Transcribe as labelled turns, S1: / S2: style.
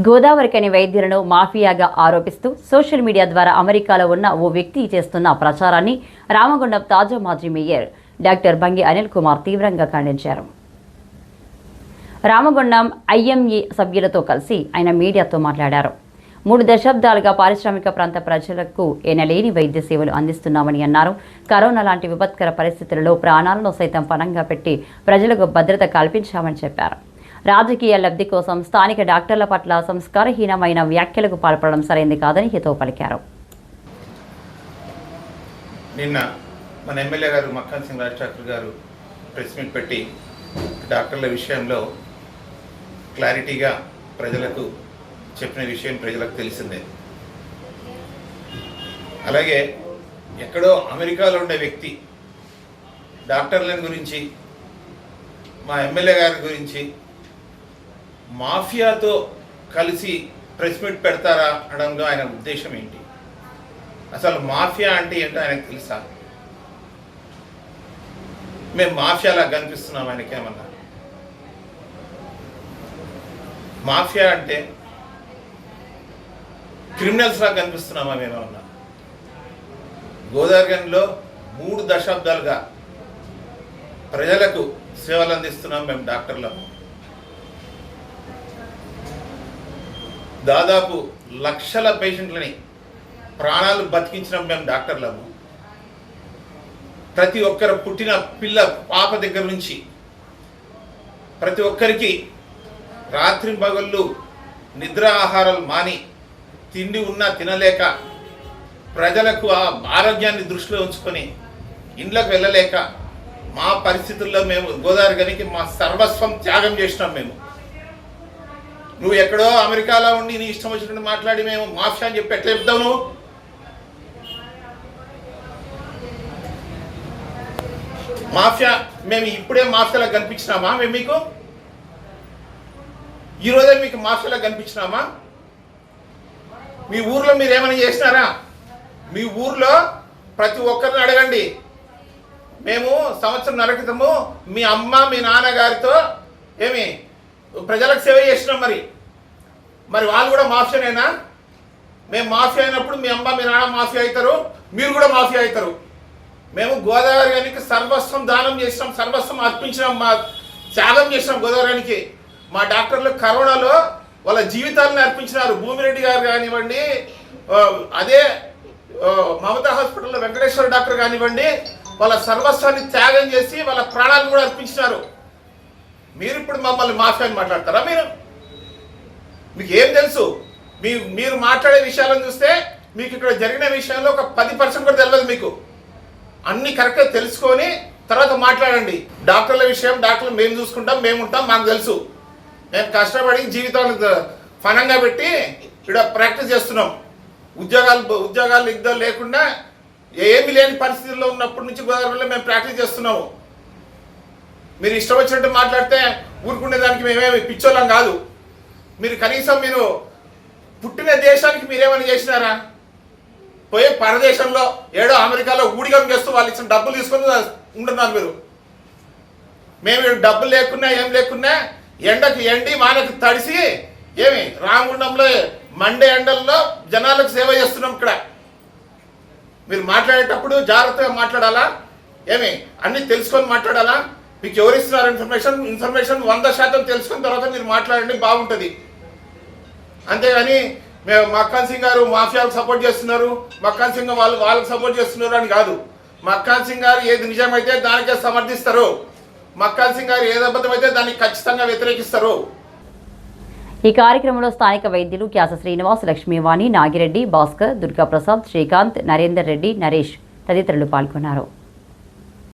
S1: గోదావరికని వైద్యులను మాఫియాగా ఆరోపిస్తూ social media ద్వారా అమెరికాలో ఉన్న ఓ వ్యక్తి చేస్తున్న ప్రచారాన్ని రామగుండం తాజా మాజీ మేయర్ డాక్టర్ బంగి అనిల్ కుమార్ తీవ్రంగా ఖండించారు. రామగుండం ఐఎంఈ సభ్యులతో కలిసి ఆయన మీడియాతో మాట్లాడారు. మూడు దశాబ్దాలుగా పారిశ్రామిక ప్రాంత ప్రజలకు ఎనలేని వైద్య సేవలు అందిస్తున్నామని అన్నారు. కరోనా లాంటి విపత్కర పరిస్థితులలో ప్రాణాలను సైతం పణంగా పెట్టి ప్రజలకు భద్రత కల్పించామని చెప్పారు. రాజకీయ లబ్ధి కోసం స్థానిక డాక్టర్ల పట్ల సంస్కారహీనమైన వ్యాఖ్యలకు పాల్పడడం సరైంది కాదని హితవు పలికారు.
S2: నిన్న మన ఎమ్మెల్యే గారు మక్కాన్ సింగ్ రాజ్ ఠాకూర్ గారు ప్రెస్ మీట్ పెట్టి డాక్టర్ల విషయంలో క్లారిటీగా ప్రజలకు చెప్పిన విషయం ప్రజలకు తెలిసిందే. అలాగే ఎక్కడో అమెరికాలో ఉండే వ్యక్తి డాక్టర్ల గురించి మా ఎమ్మెల్యే గారి గురించి మాఫియాతో కలిసి ప్రెస్ మీట్ పెడతారా అనడంలో ఆయన ఉద్దేశం ఏంటి? అసలు మాఫియా అంటే ఏంటో ఆయనకు తెలుసా? మేము మాఫియాలా కనిపిస్తున్నాం ఆయనకేమన్నా మాఫియా అంటే క్రిమినల్స్లా కనిపిస్తున్నామా మేమేమన్నా గోదావరిలో మూడు దశాబ్దాలుగా ప్రజలకు సేవలు అందిస్తున్నాం మేము డాక్టర్లము. దాదాపు లక్షల పేషెంట్లని ప్రాణాలు బతికించినాం మేము డాక్టర్లము. ప్రతి ఒక్కరు పుట్టిన పిల్ల పాప దగ్గర నుంచి ప్రతి ఒక్కరికి రాత్రి పగళ్ళు నిద్ర ఆహారాలు మాని తిండి ఉన్నా తినలేక ప్రజలకు ఆ ఆరోగ్యాన్ని దృష్టిలో ఉంచుకొని ఇండ్లకు వెళ్ళలేక మా పరిస్థితుల్లో మేము గోదావరి గనికి మా సర్వస్వం త్యాగం చేసినాం మేము. నువ్వు ఎక్కడో అమెరికాలో ఉండి నీ ఇష్టం వచ్చినట్టు మాట్లాడి మేము మాఫియా అని చెప్పి ఎట్లా చెప్తావు నువ్వు? మాఫియా మేము ఇప్పుడే మాఫియాలో కనిపించినామా మేము మీకు? ఈరోజే మీకు మాఫియాలో కనిపించినామా? మీ ఊర్లో మీరు ఏమైనా చేసినారా? మీ ఊర్లో ప్రతి ఒక్కరిని అడగండి. మేము సంవత్సరం క్రితము మీ అమ్మ మీ నాన్నగారితో ఏమి ప్రజలకు సేవ చేసినాం మరి. మరి వాళ్ళు కూడా మాఫియానేనా? మేము మాఫియా అయినప్పుడు మీ అమ్మ మీ నాన్న మాఫియా అవుతారు మీరు కూడా మాఫియా అవుతారు. మేము గోదావరి గారికి సర్వస్వం దానం చేసినాం సర్వస్వం అర్పించినాం మా త్యాగం చేసినాం గోదావరి మా డాక్టర్లు కరోనాలో వాళ్ళ జీవితాలను అర్పించినారు. భూమిరెడ్డి గారు కానివ్వండి అదే మమతా హాస్పిటల్లో వెంకటేశ్వర డాక్టర్ కానివ్వండి వాళ్ళ సర్వస్వాన్ని త్యాగం చేసి వాళ్ళ ప్రాణాలను కూడా అర్పించినారు. మీరు ఇప్పుడు మమ్మల్ని మాఫియా అని మాట్లాడతారా మీరు? మీకు ఏం తెలుసు? మీ మీరు మాట్లాడే విషయాలను చూస్తే మీకు ఇక్కడ జరిగిన విషయంలో ఒక పది పర్సెంట్ కూడా తెలియదు మీకు. అన్ని కరెక్ట్గా తెలుసుకొని తర్వాత మాట్లాడండి. డాక్టర్ల విషయం డాక్టర్లు మేము చూసుకుంటాం మేము ఉంటాం మాకు తెలుసు. మేము కష్టపడి జీవితాన్ని ఫనంగా పెట్టి ఇక్కడ ప్రాక్టీస్ చేస్తున్నాం. ఉద్యోగాలు ఉద్యోగాలు ఇద్దరు లేకుండా ఏమీ లేని పరిస్థితుల్లో ఉన్నప్పటి నుంచి గోదావరిలో మేము ప్రాక్టీస్ చేస్తున్నాము. మీరు ఇష్టం వచ్చినట్టు మాట్లాడితే ఊరుకునే దానికి మేమేమి పిచ్చోళ్ళం కాదు. మీరు కనీసం మీరు పుట్టిన దేశానికి మీరేమైనా చేసినారా? పోయే పరదేశంలో ఏడో అమెరికాలో ఊడిగం చేస్తూ వాళ్ళు ఇచ్చిన డబ్బులు తీసుకొని ఉంటున్నారు మీరు. మేము డబ్బులు లేకున్నా ఏం లేకున్నా ఎండకు ఎండి వానకు తడిసి ఏమి రామగుండంలో మండే ఎండల్లో జనాలకు సేవ చేస్తున్నాం ఇక్కడ. మీరు మాట్లాడేటప్పుడు జాగ్రత్తగా మాట్లాడాలా? ఏమి అన్ని తెలుసుకొని మాట్లాడాలా? మీకు ఎవరు ఇస్తున్నారు ఇన్ఫర్మేషన్ ఇన్ఫర్మేషన్ వంద శాతం తెలుసుకున్న తర్వాత మీరు మాట్లాడండి బాగుంటుంది. అంతేగాని మేము మక్కాన్ సింగ్ గారు మాఫియాలకు సపోర్ట్ చేస్తున్నారు. మక్కాన్ సింగ్ వాళ్ళు వాళ్ళకి సపోర్ట్ చేస్తున్నారు అని కాదు. మక్కాన్ సింగ్ గారు ఏది నిజమైతే దానికే సమర్థిస్తారు. మక్కాన్ సింగ్ గారు ఏది అబద్ధమైతే దాన్ని ఖచ్చితంగా వ్యతిరేకిస్తారు.
S1: ఈ కార్యక్రమంలో స్థానిక వైద్యులు క్యాస శ్రీనివాస్ లక్ష్మీవాణి నాగిరెడ్డి భాస్కర్ దుర్గాప్రసాద్ శ్రీకాంత్ నరేందర్ రెడ్డి నరేష్ తదితరులు పాల్గొన్నారు.